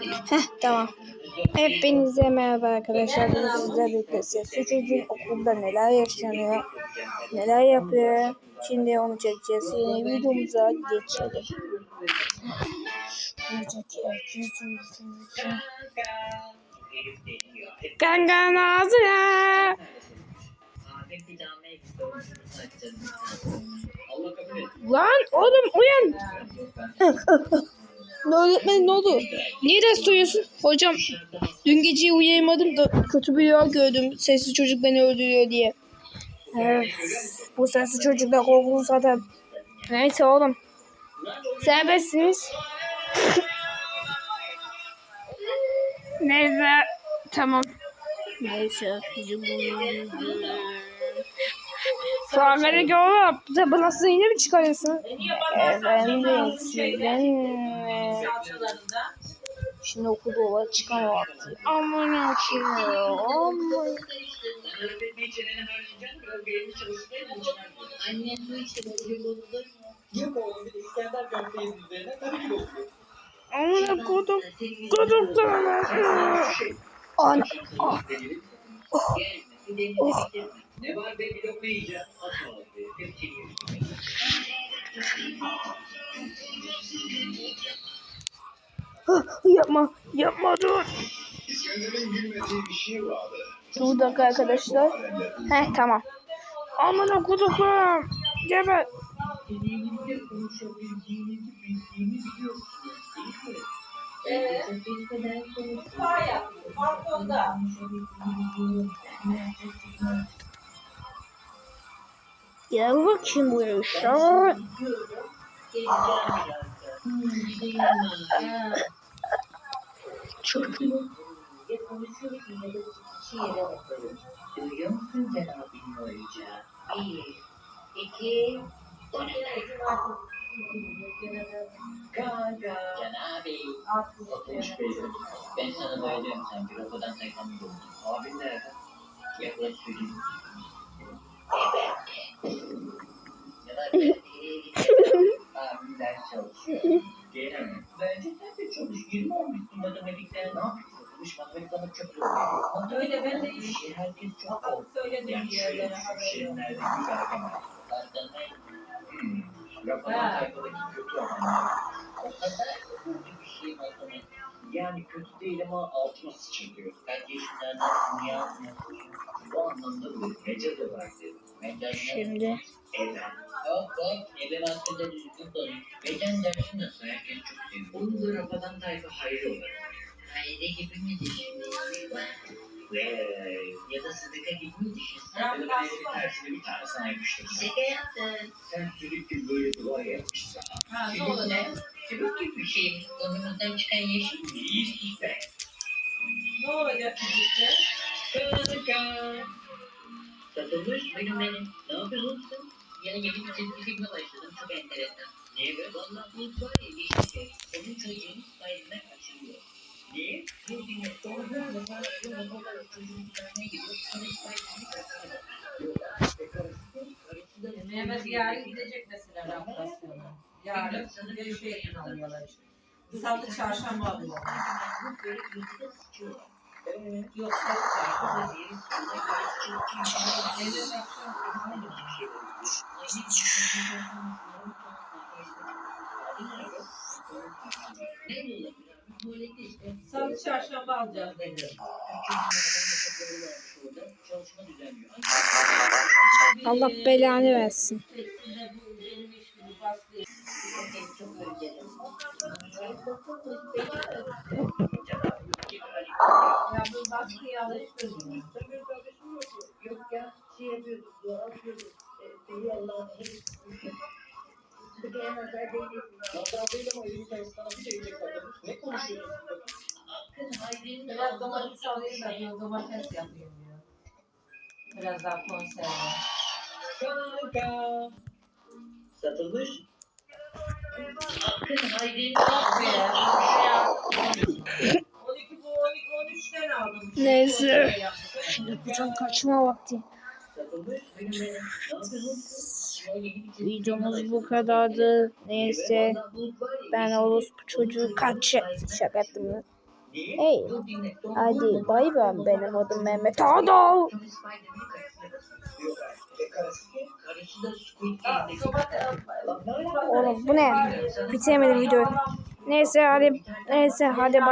Heh tamam. Hepinize merhaba arkadaşlar. Bugün sizlerle birlikte Çocuğun okulda neler yaşanıyor, neler yapıyor. Şimdi onu çekeceğiz. Yeni videomuza geçelim. Kankanın ağzına. Lan oğlum uyan. Öğretmenim ne oldu? Niye ders uyuyorsun? Hocam dün gece uyuyamadım da kötü bir rüya gördüm. Sesli çocuk beni öldürüyor diye. Öf, bu sesli çocukla korkulu zaten. Neyse oğlum. Serbestsiniz. Neyse. Tamam. Neyse. Sonra oğlum. Tabi nasıl yine mi çıkarıyorsun? Efendim sizden Şimdi okulda olan çıkan vakti. Aman akşam. Aman. Annem bu işte? Yok oğlum bir de İskender köfteyiz üzerine tabii ki bozulur. Aman kodum. Kodum sana. Ana. Ah. Oh. Ne var be bir lokma yiyeceğim. Atma Yapma. Yapma dur. İskender'in bilmediği bir şey vardı. Dur dakika arkadaşlar. Heh tamam. Aman okudum. Geber. Evet. Gel bakayım buraya. Şart. Çok Ya bakalım. Duyuyor musun Cenab-ı Hoca? Bir, iki, Kanka. Cenab-ı Oturmuş beyler. Ben sana bayılıyorum sen bir okuldan sayfanı buldun. Abin nerede? Yaklaş söyleyeyim. Abim ders çalışıyor. Gelemem. Bence sen de çalış. 20 olmuşsun matematikten. Ne yapıyorsun? Okumuş matematik bana zor. Öyle ben de Bir şey herkes çok korkuyor. söyledim Yani bir şöyle yerlere düşün, haberim. şirinlerde bir gargamel. Arkadan hmm. Rafadan Ha. tayfadaki kötü ama. O kadar kötü bir şey matematik. Yani kötü değil ama altıma sıçrıyor. Kaç yaşınlardan dünya. Bu anlamda bir mecaz var dedim. Şimdi. Evren. Hop hop. Eve hakkında düzgün konuş. Beden dersi nasıl? Herkes çok seviyor. Onu da Rafadan tayfa hayır olur. Haydi gibi mi düşünüyorsun? Vey. Ya da Sıdıka gibi mi düşünsün? Ya da ben evin tersine bir tane sana yapıştırsam. Şaka yaptın. Sen sürekli böyle dua yapmışsın. Ha ne oldu ne? Gibi bir şey. Burnumuzdan çıkan yeşil mi? İyi be. Ne olacak çocuklar? Kanka. Satılmış benim benim. Ne yapıyorsun sen? Yeni yeni bir çizgi filme başladım. Çok enteresan. Niye be? Valla bu ya bir şey. Onun çocuğunu sahibinden kaçırıyor. Niye? Bir gün sonra da var. Bu babalar çocuğun yanına gidiyor. Sonra sahibini kaçırıyor. Mehmet yarın gidecek mesela rehabilitasyona. Yarın bir şey alıyorlar işte. Salı çarşamba alıyorlar. Böyle yüzüne sıçıyorlar. Salı çarşamba. Alacağız. Allah belanı versin. Ya bu baskıyı alıştırmıyor. Yok ya şey yapıyorduk, dua atıyorduk. E, Seviye Allah'ın Bir kere nazar değdi. Nazar değil ama elini tersinden bir bakalım. Ne konuşuyorsun? Biraz domates alayım da diyor domates yapayım diyor. Biraz daha konserve. Kanka. Satılmış. Hakkın hayrın Bak be. Ya. 12 bu 12 13'ten aldım. Neyse. Yapacağım kaçma vakti. Satılmış. benim benim. Ne yapıyorsun? Ya yeni bir çizgi Videomuz bu kadardı. Neyse. Ben orospu çocuğu kaç şaka ettim. Hey. Hadi bay bay benim adım Mehmet Adal. Oğlum bu ne? Bitiremedim videoyu. Neyse hadi neyse hadi